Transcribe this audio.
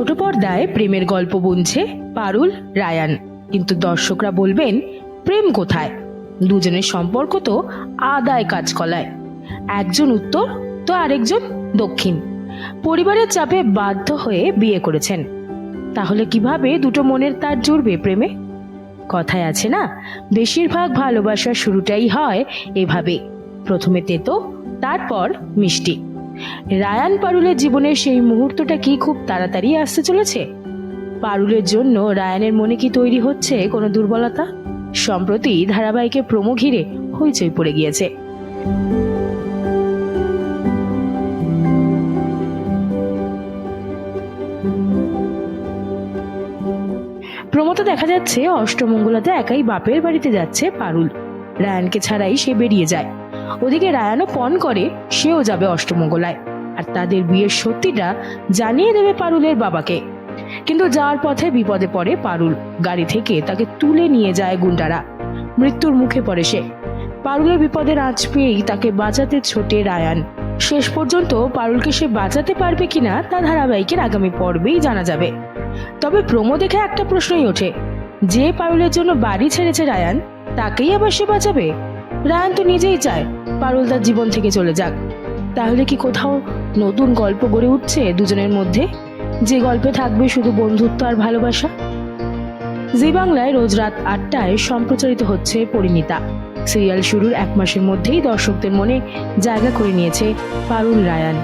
পর্দায় প্রেমের গল্প বুনছে পারুল, রায়ান। কিন্তু দর্শকরা বলবেন, প্রেম কোথায়? দুজনের সম্পর্ক তো আদায় কাজকলায় একজন উত্তর, তো আরেকজন দক্ষিণ। পরিবারের চাপে বাধ্য হয়ে বিয়ে করেছেন। তাহলে কীভাবে দুটো মনের তার জুড়বে প্রেমে? কথায় আছে না, বেশিরভাগ ভালোবাসার শুরুটাই হয় এভাবে। প্রথমে তেতো, তারপর মিষ্টি। রায়ান পারুলের জীবনের সেই মুহূর্তটা কি খুব তাড়াতাড়ি আসতে চলেছে? পারুলের জন্য রায়ানের মনে কি তৈরি হচ্ছে কোনো দুর্বলতা? সম্প্রতি ধারাবাহিকে প্রমো ঘিরে হইচই পড়ে গিয়েছে। প্রমোতে দেখা যাচ্ছে অষ্টমঙ্গলাতে একাই বাপের বাড়িতে যাচ্ছে পারুল। রায়ানকে ছাড়াই সে বেরিয়ে যায়। ওদিকে রায়ানও পণ করে, সেও যাবে অষ্টমঙ্গলায়। আর তাদের বিয়ের সত্যিটা জানিয়ে দেবে পারুলের বাবাকে। কিন্তু যাওয়ার পথে বিপদে পড়ে পারুল। গাড়ি থেকে তাকে তুলে নিয়ে যায় গুন্ডারা। মৃত্যুর মুখে পড়ে সে। পারুলের বিপদের আঁচ পেয়েই তাকে বাঁচাতে ছোটে রায়ান। শেষ পর্যন্ত পারুলকে সে বাঁচাতে পারবে কিনা তা ধারাবাহিকের আগামী পর্বেই জানা যাবে। তবে প্রমো দেখে একটা প্রশ্নই ওঠে। যে পারুলের জন্য বাড়ি ছেড়েছে রায়ান, তাকেই আবার সে বাঁচাবে? রায়ান তো নিজেই চায় পারুল তার জীবন থেকে চলে যাক। তাহলে কি কোথাও নতুন গল্প গড়ে উঠছে দুজনের মধ্যে? যে গল্পে থাকবে শুধু বন্ধুত্ব আর ভালোবাসা? জি বাংলায় রোজ রাত আটটায় সম্প্রচারিত হচ্ছে পরিণীতা। সিরিয়াল শুরুর এক মাসের মধ্যেই দর্শকদের মনে জায়গা করে নিয়েছে পারুল রায়ান।